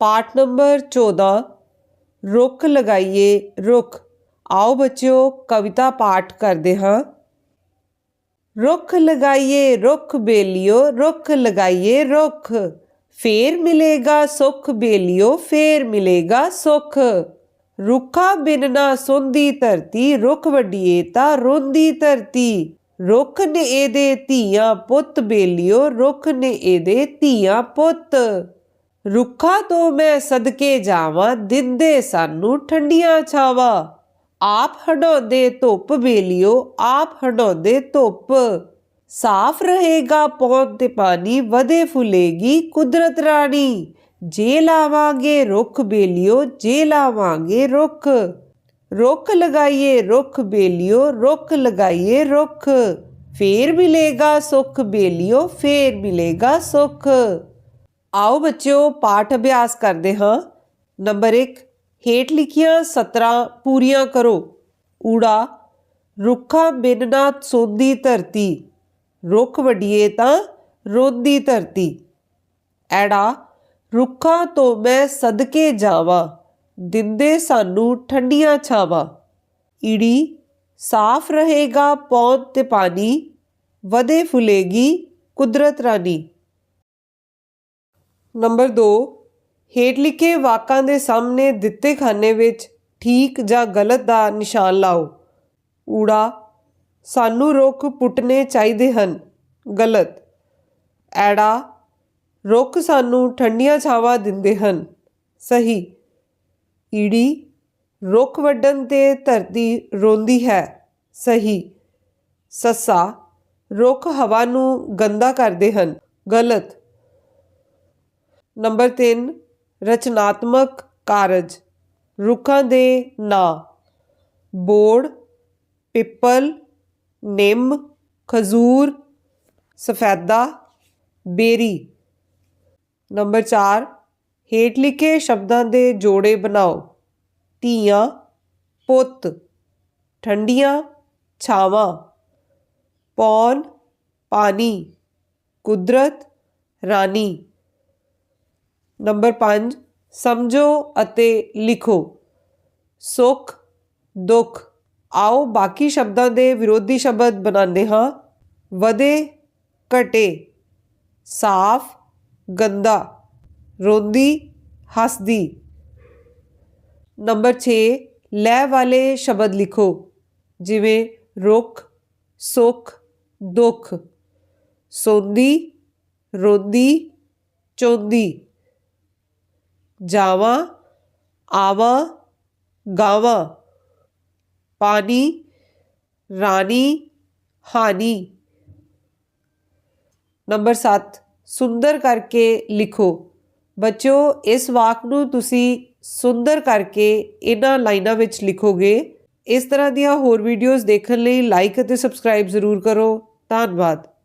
ਪਾਠ ਨੰਬਰ 14 ਰੁੱਖ ਲਗਾਈਏ ਰੁੱਖ ਆਓ ਬੱਚਿਓ ਕਵਿਤਾ ਪਾਠ ਕਰਦੇ ਹਾਂ ਰੁੱਖ ਲਗਾਈਏ ਰੁੱਖ ਬੇਲਿਓ ਰੁੱਖ ਲਗਾਈਏ ਰੁੱਖ ਫੇਰ ਮਿਲੇਗਾ ਸੁੱਖ ਬੇਲਿਓ ਫੇਰ ਮਿਲੇਗਾ ਸੁੱਖ ਰੁੱਖਾ ਬਿਨ ਨਾ ਸੁੰਦੀ ਧਰਤੀ ਰੁੱਖ ਵੱਡੀਏ ਤਾਂ ਰੋਂਦੀ ਧਰਤੀ ਰੁੱਖ ਨੇ ਇਹਦੇ ਧੀਆਂ ਪੁੱਤ ਬੇਲਿਓ ਰੁੱਖ ਨੇ ਇਹਦੇ ਧੀਆਂ ਪੁੱਤ ਰੁੱਖਾਂ ਤੋਂ ਮੈਂ ਸਦਕੇ ਜਾਵਾਂ, ਦਿੰਦੇ ਸਾਨੂੰ ਠੰਡੀਆਂ ਛਾਵਾਂ। ਆਪ ਹਟਾਉਂਦੇ ਧੁੱਪ ਬੇਲਿਓ ਆਪ ਹਟਾਉਂਦੇ ਧੁੱਪ। ਸਾਫ਼ ਰਹੇਗਾ ਪੌਦ ਤੇ ਪਾਣੀ, ਵਧੇ ਫੁੱਲੇਗੀ ਕੁਦਰਤ ਰਾਣੀ। ਜੇ ਲਾਵਾਂਗੇ ਰੁੱਖ ਬੇਲਿਓ ਜੇ ਲਾਵਾਂਗੇ ਰੁੱਖ। ਰੁੱਖ ਲਗਾਈਏ ਰੁੱਖ ਬੇਲਿਓ ਰੁੱਖ ਲਗਾਈਏ ਰੁੱਖ। ਫੇਰ ਮਿਲੇਗਾ ਸੁੱਖ ਬੇਲਿਓ ਫੇਰ ਮਿਲੇਗਾ ਸੁੱਖ। ਆਓ ਬੱਚਿਓ, ਪਾਠ ਅਭਿਆਸ ਕਰਦੇ ਹਾਂ। ਨੰਬਰ 1 ਹੇਠ ਲਿਖੀਆਂ ਸਤਰਾਂ ਪੂਰੀਆਂ ਕਰੋ। ਊੜਾ, ਰੁੱਖਾਂ ਬਿਨ ਨਾ ਧਰਤੀ। ਰੁੱਖ ਵਡੀਏ ਤਾਂ ਰੋਂਦੀ ਧਰਤੀ। ਐੜਾ, ਰੁੱਖਾਂ ਤੋਂ ਮੈਂ ਸਦਕੇ ਜਾਵਾਂ, ਦਿੰਦੇ ਸਾਨੂੰ ਠੰਡੀਆਂ ਛਾਵਾਂ। ਈੜੀ, ਸਾਫ਼ ਰਹੇਗਾ ਪੌਦ ਤੇ ਪਾਣੀ, ਵਧੇ ਫੁੱਲੇਗੀ ਕੁਦਰਤ ਰਾਣੀ। ਨੰਬਰ 2 ਹੇਠ ਲਿਖੇ ਵਾਕਾਂ ਦੇ ਸਾਹਮਣੇ ਦਿੱਤੇ ਖਾਨੇ ਵਿੱਚ ਠੀਕ ਜਾਂ ਗਲਤ ਦਾ ਨਿਸ਼ਾਨ ਲਾਓ। ਊੜਾ, ਸਾਨੂੰ ਰੁੱਖ ਪੁੱਟਣੇ ਚਾਹੀਦੇ ਹਨ। ਗਲਤ, ਐੜਾ, ਰੁੱਖ ਸਾਨੂੰ ਠੰਡੀਆਂ ਛਾਵਾਂ ਦਿੰਦੇ ਹਨ। ਸਹੀ, ਈੜੀ, ਰੁੱਖ ਵੱਢਣ ਤੇ ਧਰਤੀ ਰੋਂਦੀ ਹੈ। ਸਹੀ, ਸੱਸਾ, ਰੁੱਖ ਹਵਾ ਨੂੰ ਗੰਦਾ ਕਰਦੇ ਹਨ। ਗਲਤ ਨੰਬਰ 3 ਰਚਨਾਤਮਕ ਕਾਰਜ। ਰੁੱਖਾਂ ਦੇ ਨਾਂ। ਬੋੜ, ਪਿੱਪਲ, ਨਿੰਮ, ਖਜੂਰ, ਸਫੈਦਾ, ਬੇਰੀ। ਨੰਬਰ 4 ਹੇਠ ਲਿਖੇ ਸ਼ਬਦਾਂ ਦੇ ਜੋੜੇ ਬਣਾਓ। ਧੀਆਂ, ਪੁੱਤ। ਠੰਡੀਆਂ, ਛਾਵਾਂ। ਪੌਣ, ਪਾਣੀ। ਕੁਦਰਤ, ਰਾਣੀ। ਨੰਬਰ 5 ਸਮਝੋ ਅਤੇ ਲਿਖੋ। ਸੁੱਖ, ਦੁੱਖ, ਆਓ ਬਾਕੀ ਸ਼ਬਦਾਂ ਦੇ ਵਿਰੋਧੀ ਸ਼ਬਦ ਬਣਾਉਂਦੇ ਹਾਂ। ਵਧੇ, ਘਟੇ, ਸਾਫ਼, ਗੰਦਾ, ਰੋਂਦੀ, ਹੱਸਦੀ। ਨੰਬਰ 6 ਲੈ ਵਾਲੇ ਸ਼ਬਦ ਲਿਖੋ, ਜਿਵੇਂ ਰੁੱਖ, ਸੁੱਖ, ਦੁੱਖ। ਸੌਂਦੀ, ਰੋਂਦੀ, ਚੋਂਦੀ। ਜਾਵਾਂ, ਆਵਾਂ, ਗਾਵਾਂ। ਪਾਣੀ, ਰਾਣੀ ਹਾਨੀ ਨੰਬਰ 7 ਸੁੰਦਰ ਕਰਕੇ ਲਿਖੋ। ਬੱਚਿਓ, ਇਸ ਵਾਕ ਨੂੰ ਤੁਸੀਂ ਸੁੰਦਰ ਕਰਕੇ ਇਹਨਾਂ ਲਾਈਨਾਂ ਵਿੱਚ ਲਿਖੋਗੇ। ਇਸ ਤਰ੍ਹਾਂ ਦੀਆਂ ਹੋਰ ਵੀਡੀਓਜ਼ ਦੇਖਣ ਲਈ ਲਾਈਕ ਅਤੇ ਸਬਸਕ੍ਰਾਈਬ ਜ਼ਰੂਰ ਕਰੋ। ਧੰਨਵਾਦ।